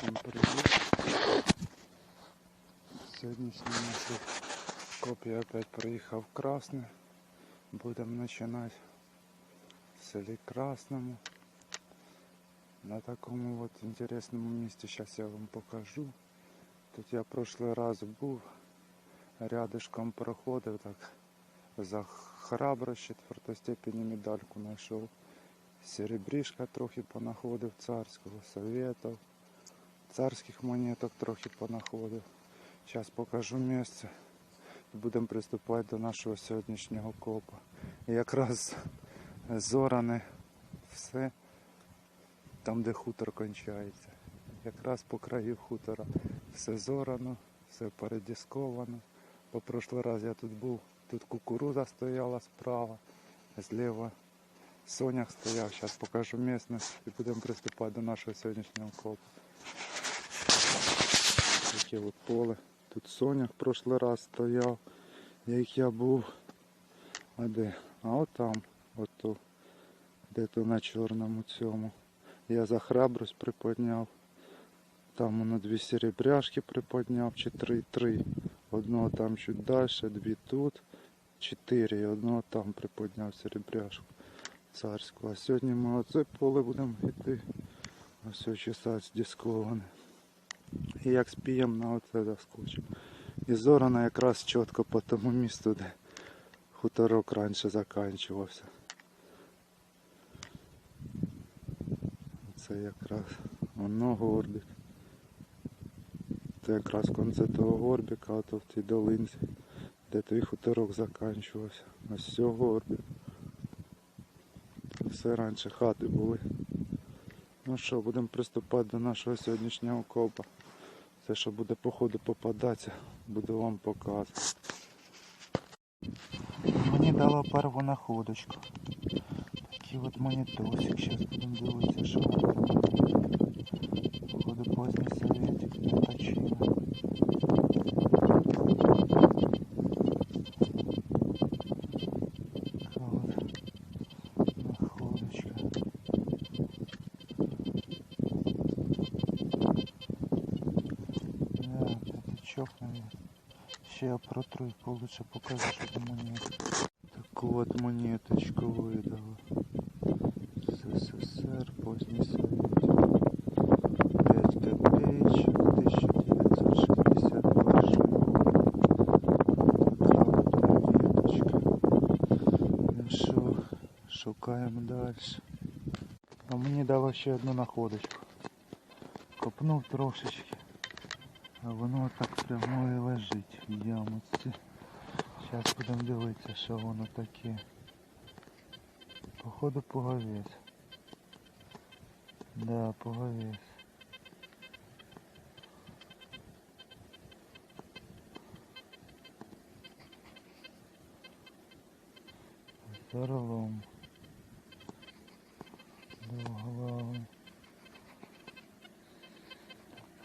Всім привіт. Сьогоднішній наш копія опять приїхав в Красне. Будемо починати в селі Красному. На такому от інтересному місці зараз я вам покажу. Тут я прошлий раз був, рядышком проходив так за храбрость четвертої степені медальку знайшов. Серебрішка трохи понаходив царського, советов, Царських монеток трохи понаходив. Зараз покажу місце будемо приступати до нашого сьогоднішнього копа. І якраз зоране все там, де хутор кончається. Якраз по краю хутора все зорано, все передісковано. По прошлий раз я тут був, тут кукуруза стояла справа, зліва Сонях стояв, зараз покажу місцевість і будемо приступати до нашого сьогоднішнього копу. Таке от поле. Тут Сонях в прошлий раз стояв, як я був. А де? А от там, от ту, де то на чорному цьому. Я за храбрость приподняв. Там воно дві серебряшки приподняв, чи три, три. Одного там чуть далі, дві тут, чотири. І одного там приподняв серебряшку царську. А сьогодні ми оце поле будемо йти. Ось чесать дисковане. І як спіємо на оце заскочимо. І зорано якраз чітко по тому місту, де хуторок раніше закінчувався. Це якраз воно горбик. Це якраз конце того горбика, ото в тій долинці, де той хуторок закінчувався. Ось все горбик. Все раніше хати були. Ну що, будемо приступати до нашого сьогоднішнього копа. Все, що буде по ходу попадатися, буду вам показувати. Мені дало перву находочку. Такий от монітосик. Зараз будемо дивитися, що походу поздній советик, п'ятачина. Така я протру і получше покажу, що там монетка. Таку от монеточку видала. СССР, поздній совет. 5 копеечек, 1961 год. Така от монеточка. Ну що, шукаємо далі. А мені дало ще одну находочку. Копнув трошечки. А воно так прямо і лежить в ямочці. Зараз будемо дивитися, що воно таке. Походу пуговець. Да, пуговець. З орлом. Двоглавий.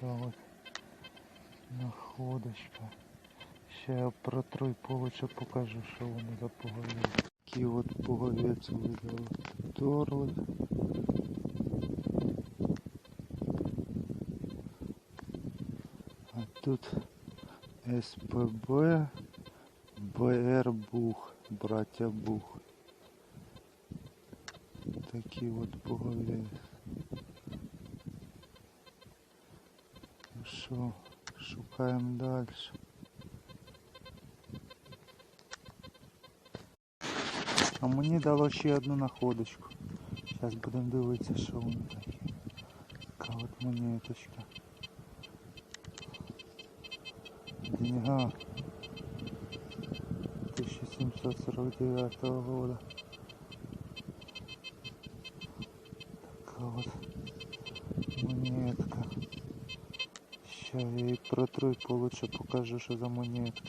Така от находочка. Ще я протру і получше покажу, що воно за пуговець. Такий от пуговець видали. Торлик. А тут СПБ БР Бух, браття Бух. Такий от пуговець. Ну що, шукаємо далі. А мені дало ще одну находочку. Зараз будемо дивитися, що воно таке. Така от монеточка. Деньга 1749 года. Така от и протруй получше, покажу, что за монетка.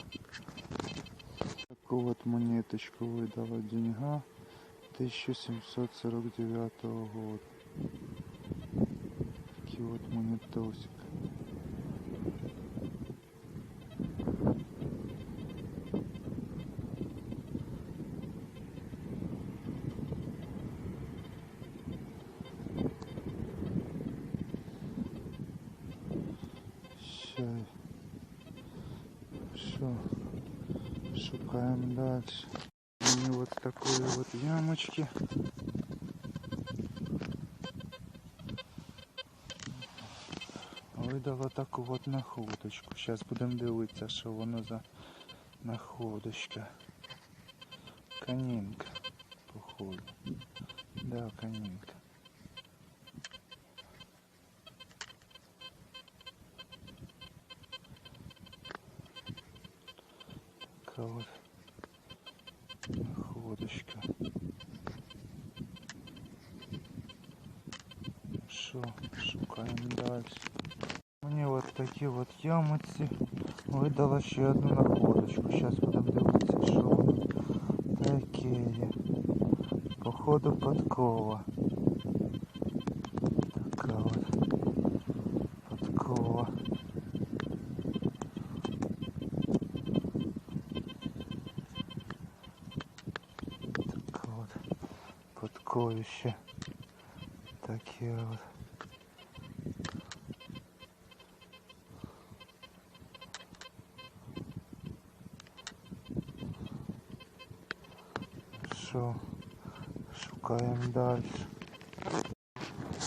Такую вот монеточку выдала деньга 1749 года. Такие вот монетосик. Шукаємо далі. Мені вот такої вот ямочки. Видала таку от находочку. Зараз будемо дивитися, що воно за находочка. Канінка, походу. Да, канінка. Така от такі от ямиці видала ще одну находочку. Зараз будемо дивитися, що воно таке є. Походу подкова. Така от подкова. Така от подковище. Таке от. Шукаємо далі.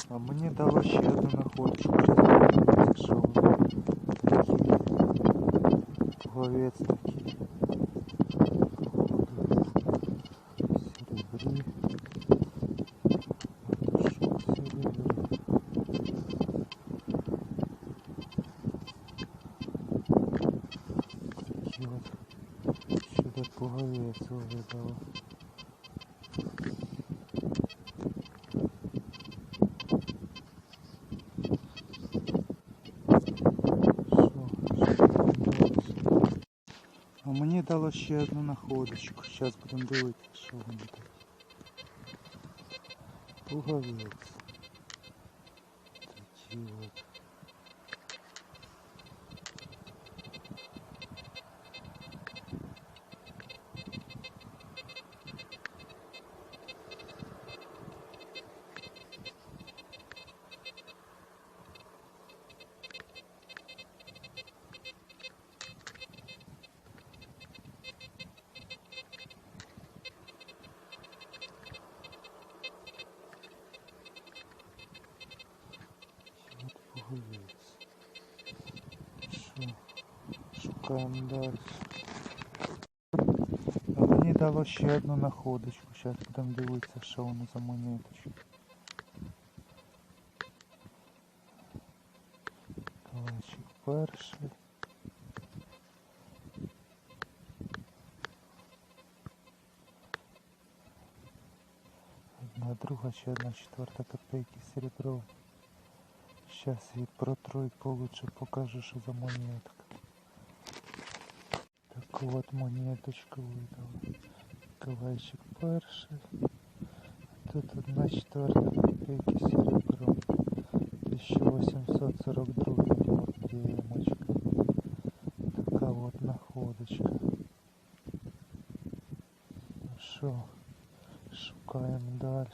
А мені дало ще одну находочку. Зараз подивимося, Дало ще одну находочку. Зараз будемо дивитися, що воно таке. Пуговець. Такі от. Що? Шукаємо далі. А мені дало ще одну находочку. Зараз будемо дивитися, що воно за монеточка. Калачик перший. Одна друга, ще одна четверта копейки серебро. Сейчас її протру і получше покажу, що за монетка. Таку от монеточку видала. Кавайчик перший. Тут одна четверта копейки серебро. 1842 год ямочка. Така от находочка. Ну що, шукаємо далі.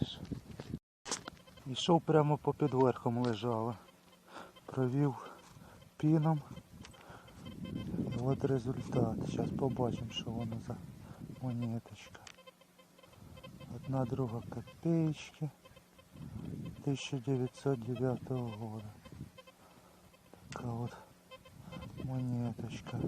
Ішов прямо попід верхом лежала. Провів піном. І от результат. Зараз побачимо, що воно за монеточка. Одна друга копеечки 1909 года. Така от монеточка.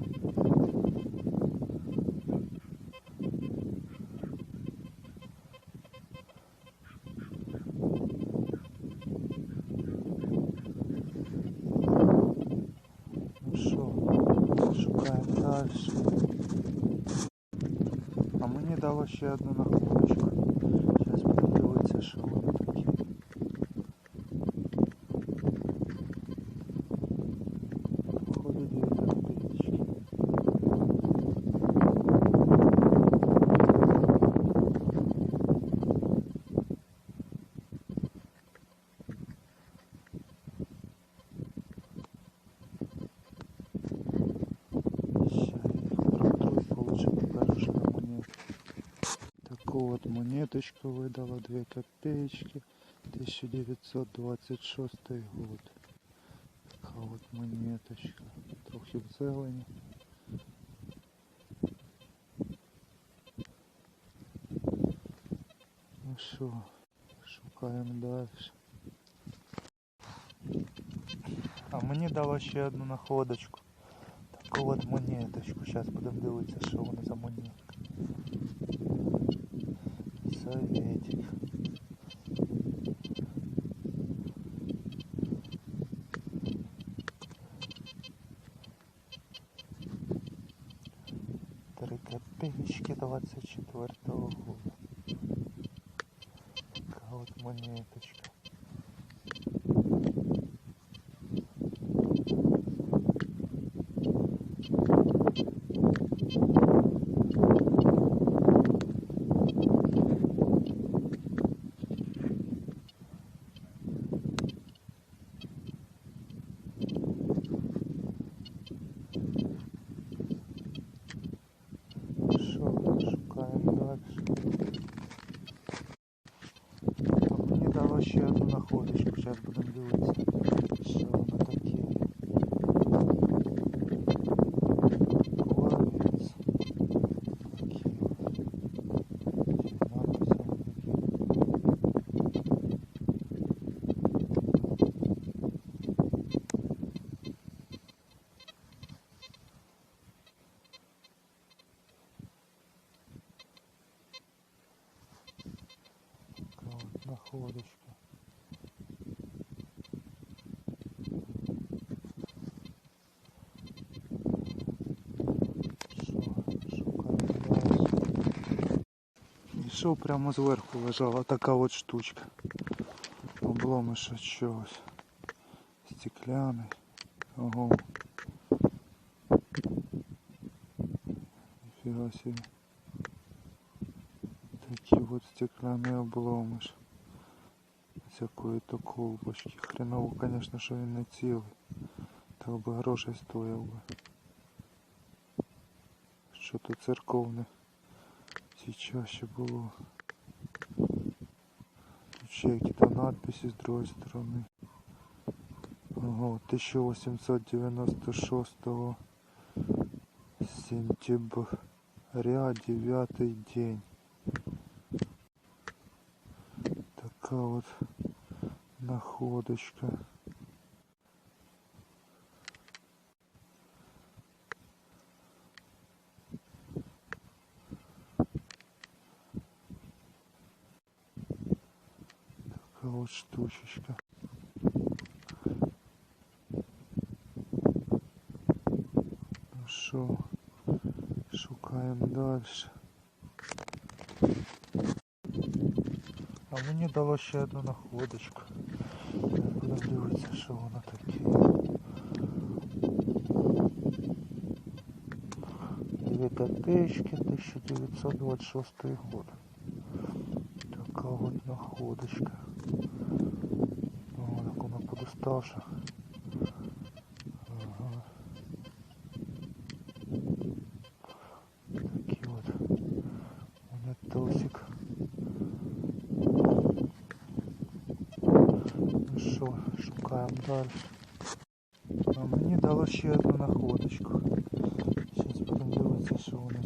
Мені дало ще одну находочку. монеточку видала 2 копеечки 1926 год. Така от монеточка. трохи в зелені. Ну що, шукаємо далі. А мені дало ще одну находочку. Таку от монеточку. Зараз будемо дивитися, що вона за монетка. Советик. Три копеечки 24-го года. Такая вот монеточка. Ішов прямо зверху лежала така от штучка. Обломиш от чогось. Стекляний. Ого. Ніфіга собі. Такий вот стеклянный обломыш. З якої-то колбочки. Хреново, конечно, що він не цілий. Так би грошей стояв би. Що то церковне сейчас ще було. Тут ще якісь надписи з другої сторони. Ого, 1896 сентября, девятый день. Такая вот находочка. Такая вот штучечка. Ну що, шукаємо дальше. А мені дало ще одну находочку. Будемо дивитися, що воно таке. Дві копеечки 1926 год. Така от находочка. О, як вона подоставша. Ага. Такий от монетосик. Ну що, шукаємо далі. А мені дало ще одну находочку. Зараз будемо дивитися, що вона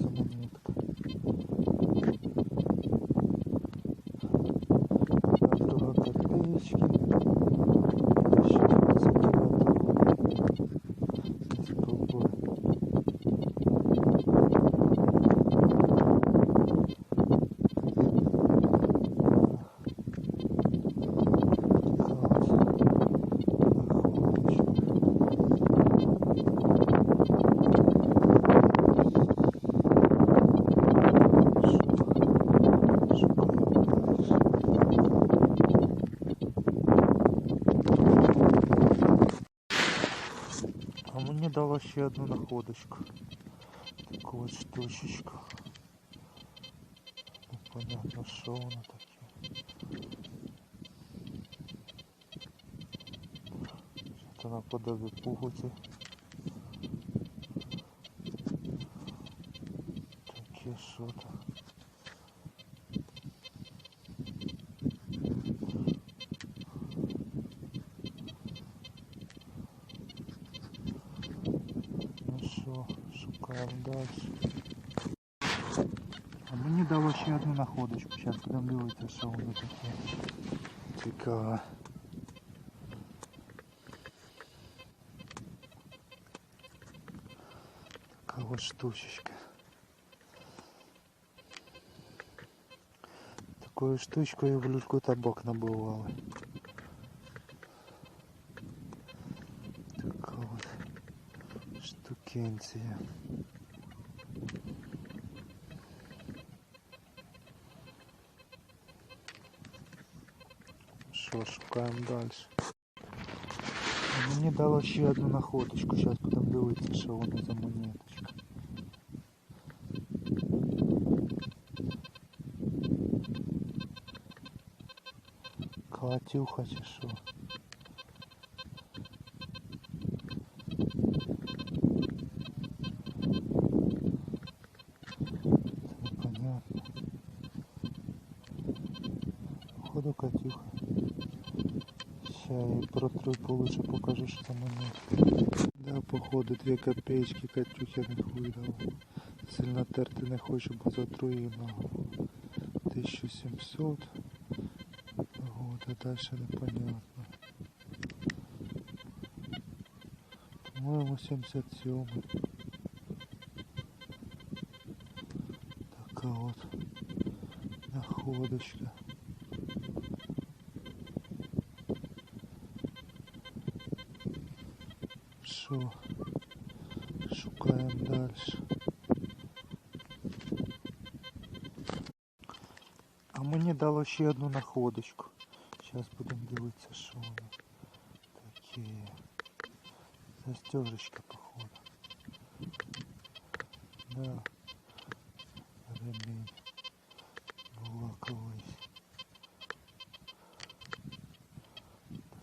ще одну находочку. Таку от штучечку. Непонятно, що воно таке. Що-то наподобі пугуті. Таке що-то. Шукаємо далі. А мені дало ще одну находочку. Зараз будемо дивитися, що воно таке. Цікаво. Така от штучечка. Такою штучкою в люльку табак набивали. Така от штукенція. Що, шукаємо далі. Мені дало ще одну находочку. Зараз будемо дивитися, що воно за монеточка. Катюха чи що? Це непонятно. Походу Катюха. я про тройку лучше покажу, что там у оно. Да, походу две копеечки Катюхя не хуйдав. Сильно терти не хочу, бо затруїно. 1700. Вот, а дальше непонятно. По-моєму 77. Така вот. находочка. Що? Шукаємо дальше. А мені дало ще одну находочку. Зараз будемо дивитися, що воно таке. Застежечка, походу. Да. Ремінь. Була колись.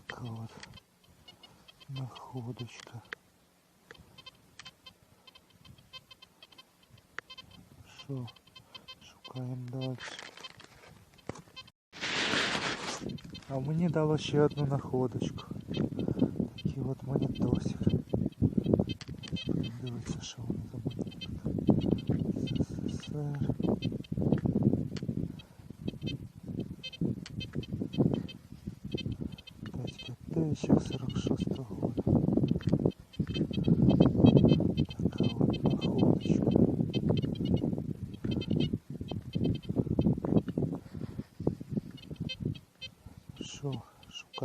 Така от находочка. Що? Шукаємо далі. А мені дало ще одну находочку. Такий от монетосик. Дивіться, що воно за монетка. СССР.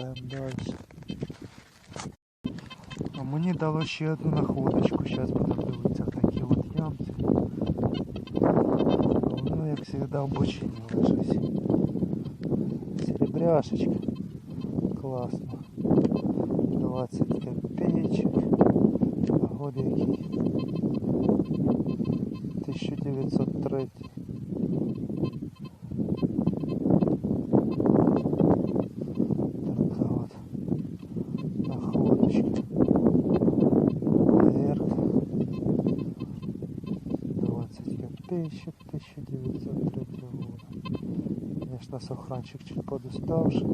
шукаємо далі. А мені дало ще одну находочку. Зараз будемо дивитися такі от ямці. Воно, як завжди, в бочині лежить. Серебряшечка. 20 копеечек 1903 года. Конечно, сохранчик чуть подуставший.